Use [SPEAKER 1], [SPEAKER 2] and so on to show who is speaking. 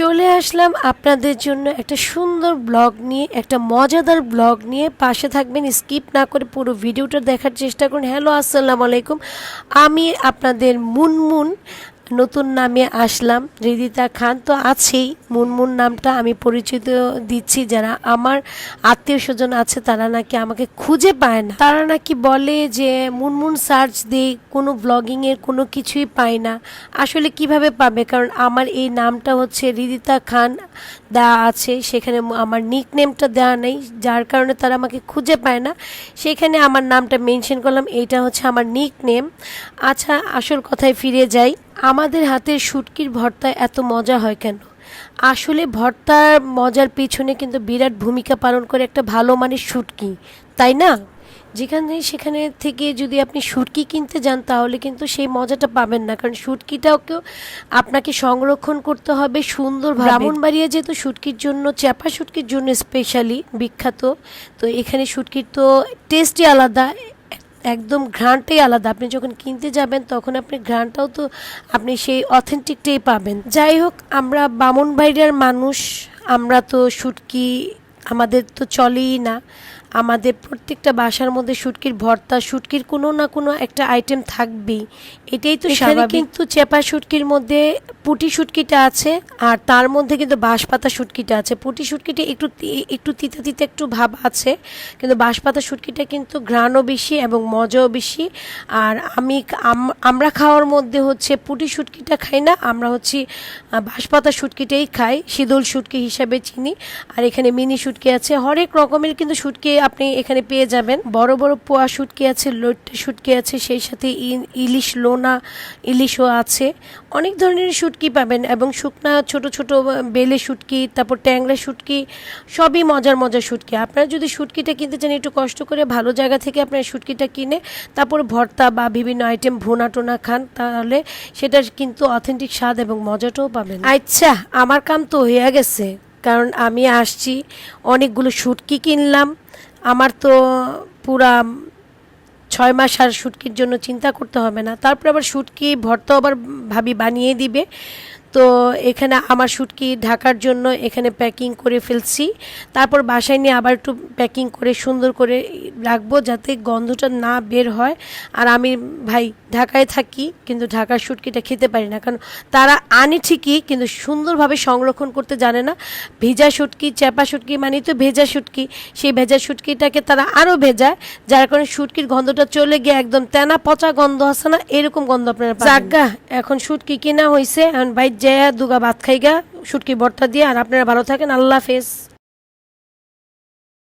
[SPEAKER 1] চলে আসলাম আপনাদের জন্য একটা সুন্দর ব্লগ নিয়ে, একটা মজাদার ব্লগ নিয়ে। পাশে থাকবেন, স্কিপ না করে পুরো ভিডিওটা দেখার চেষ্টা করুন। হ্যালো, আসসালামু আলাইকুম। আমি আপনাদের মুনমুন নতুন নামে আসলাম, হৃদিতা খান। তো আছেই, মুনমুন নামটা আমি পরিচিত দিচ্ছি যারা আমার আত্মীয় স্বজন আছে, তারা নাকি আমাকে খুঁজে পায় না। তারা নাকি বলে যে, মুনমুন সার্চ দিই কোনো ব্লগিংয়ের কোনো কিছুই পায় না। আসলে কীভাবে পাবে? কারণ আমার এই নামটা হচ্ছে হৃদিতা খান দেওয়া আছে। সেখানে আমার নিক নেমটা দেওয়া নেই, যার কারণে তারা আমাকে খুঁজে পায় না। সেখানে আমার নামটা মেনশন করলাম, এইটা হচ্ছে আমার নিক নেম আচ্ছা আসল কথায় ফিরে যাই। আমাদের হাতের শুটকির ভর্তায় এত মজা হয় কেন? আসলে ভর্তার মজার পেছনে কিন্তু বিরাট ভূমিকা পালন করে একটা ভালো মানের শুটকি তাই না? যেখানে সেখানে থেকে যদি আপনি শুটকি কিনতে যান তাহলে কিন্তু সেই মজাটা পাবেন না। কারণ শুটকিটাকেও আপনাকে সংরক্ষণ করতে হবে সুন্দর ব্রাহ্মণবাড়িয়া যেহেতু শুটকির জন্য চ্যাপা শুটকির জন্য স্পেশালি বিখ্যাত তো এখানে শুটকির তো টেস্টই আলাদা। একদম ঘ্রাণটাই আলাদা। আপনি যখন কিনতে যাবেন তখন আপনি ঘ্রাণটাও তো আপনি সেই অথেন্টিকটাই পাবেন। যাই হোক আমরা বামনবাড়িয়ার মানুষ আমরা তো শুটকি আমাদের তো চলেই না। আমাদের প্রত্যেকটা বাসার মধ্যে শুটকির ভর্তা শুটকির কোনো না কোনো একটা আইটেম থাকবেই। এটাই তো স্বাভাবিক। কিন্তু চেপা শুটকির মধ্যে পুটি শুটকিটা আছে, আর তার মধ্যে কিন্তু বাঁশপাতা শুটকিটা আছে। পুটি শুটকিটা একটু একটু তিতা তিতা একটু ভাব আছে, কিন্তু বাঁশপাতা শুটকিটা কিন্তু ঘ্রাণও বেশি এবং মজাও বেশি। আর আমি আমরা খাওয়ার মধ্যে হচ্ছে পুটি শুটকিটা খাই না, আমরা হচ্ছে বাঁশপাতা শুটকিটাই খাই, শীতল শুটকি হিসাবে চিনি। আর এখানে মিনি শুটকি আছে, হরেক রকমের কিন্তু শুটকি আপনি এখানে পেয়ে যাবেন। বড় বড় পোয়া শুটকি আছে লইট্টা শুটকি আছে, সেই সাথে ইলিশ লোনা, ইলিশও আছে। অনেক ধরনের শুটকি পাবেন? এবং শুকনা, ছোট ছোট বেলে শুটকি, তারপর ট্যাংরা শুটকি, সবই মজার মজার শুটকি। আপনারা যদি শুটকিটা কিনতে চান, একটু কষ্ট করে ভালো জায়গা থেকে আপনার শুটকিটা কিনে, তারপর ভর্তা বা বিভিন্ন আইটেম ভুনা টোনা খান, তাহলে সেটার কিন্তু অথেন্টিক স্বাদ এবং মজাটাও পাবেন। আচ্ছা আমার কাম তো হয়ে গেছে, কারণ আমি আসছি, অনেকগুলো শুটকি কিনলাম। আমার তো পুরা ছয় মাস আর শুটকির জন্য চিন্তা করতে হবে না। তারপর আবার শুটকি ভর্তা আবার ভাবি বানিয়ে দিবে। তো এখানে আমার শুটকি ঢাকার জন্য এখানে প্যাকিং করে ফেলছি। তারপর বাসায় নিয়ে আবার একটু প্যাকিং করে সুন্দর করে রাখব যাতে গন্ধটা না বের হয়। আর আমি ভাই ঢাকায় থাকি, কিন্তু ঢাকার শুটকিটা খেতে পারি না। কারণ তারা আনে ঠিকই, কিন্তু সুন্দরভাবে সংরক্ষণ করতে জানে না। ভেজা শুটকি চ্যাপা শুটকি মানে তো ভেজা শুটকি সেই ভেজা শুটকিটাকে তারা আরও ভেজায়, যার কারণে শুটকির গন্ধটা চলে গিয়ে একদম তেনা পচা গন্ধ আছে না? এরকম গন্ধ আপনারা জাগা এখন শুটকি কেনা হয়েছে এখন বাইর যায় দুগা ভাত খাইগা শুটকি বর্তা দিয়ে আর আপনারা ভালো থাকেন আল্লাহ হাফেজ।